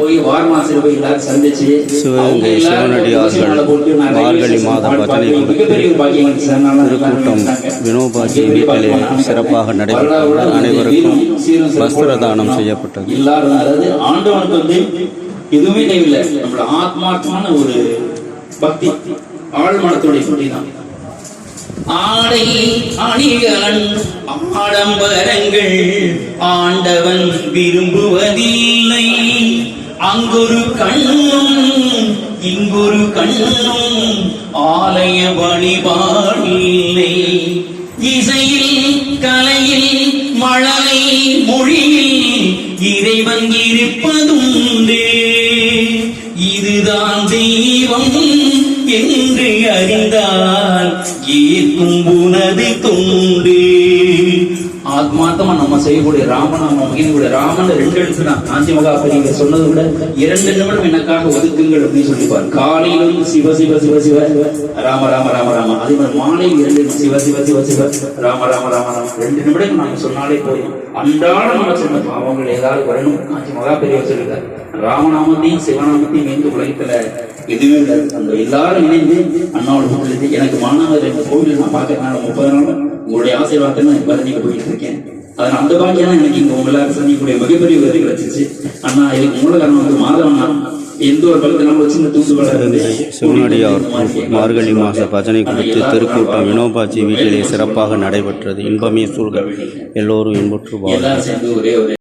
போய் வாரணாசியில் போய் எல்லாரும் சந்திச்சு நான் மார்கழி ரயில்வே மாத ஸ்டேஷன் பஜனை பாட்டு மிகப்பெரிய ஒரு பாக்கியம் எனக்கு சார். நான் திருக்கூட்டம் வினோபாஜி வீட்டிலே? சிறப்பாக நடைபெற்றது வரலாறு அனைவருக்கும் வஸ்திர தானம் செய்யப்பட்டது. எல்லாரும் அதாவது ஆண்டவனுக்கு வந்து எதுவுமே தேவையில்லை. நம்மளோட ஆத்மார்த்தமான ஒரு பக்தி ஆழ்மனத்துடைய சொல்லி தான். ஆடை அணிகலன் ஆடம்பரங்கள் ஆண்டவன் விரும்புவதில்லை. அங்கொரு கண்ணும் இங்கொரு கண்ணும் ஆலய வழிபாடில்லை. இசையில் கலையில் மழலை மொழியில் இறைவன் இருப்பதுண்டே. இதுதான் தெய்வம் என்று அறிந்தால் ஏற்கும் உனது தொண்டு? ஆத்மார்த்தமா நம்ம செய்யக்கூடிய ராமநாம மகிழக்கூடிய ராமன் ரெண்டு எழுத்து தான். காஞ்சி மகா பெரிய சொன்னதை விட இரண்டு நிமிடம் எனக்காக ஒதுக்குங்கள் அப்படின்னு சொல்லிப்பார். காலையிலும் சிவ சிவ சிவ சிவ ராம ராம ராம ராம. அதே மாதிரி மாலையில் இரண்டு சிவ சிவ சிவ சிவ ராம ராம ராம ராம. ரெண்டு நிமிடம் நாம சொன்னாலே போதும். அன்றாட நம்ம சொன்ன பாவங்கள் ஏதாவது வரணும். காஞ்சி மகா பெரிய சொல்லிட்டார் ராமநாமத்தையும் சிவநாமத்தையும் இந்த உலகத்துல எதுவுமே இல்லை. அந்த எல்லாரும் இணைந்து அண்ணாவோட எனக்கு மாணவர் ரெண்டு கோவில் நான் பார்க்கறதுனால முப்பது நாள் உங்களுடைய ஆசீர்வாதத்தை நான் பழனிக்கு போயிட்டு இருக்கேன் அதனால அந்த பாக்கியம் எனக்கு இங்க உங்க எல்லாரும் சந்திக்கக்கூடிய மிகப்பெரிய உதவி கிடைச்சிச்சு அண்ணா இதுக்கு மூல காரணம் வந்து எந்த ஒரு நம்ம சின்ன சிவனடியார் மார்கழி மாத பஜனை குறித்து திருக்கூட்டம் வினோபாஜி வீட்டிலே சிறப்பாக நடைபெற்றது. இன்பமே சூழ்க. எல்லோரும் இன்புற்று வாழ்க.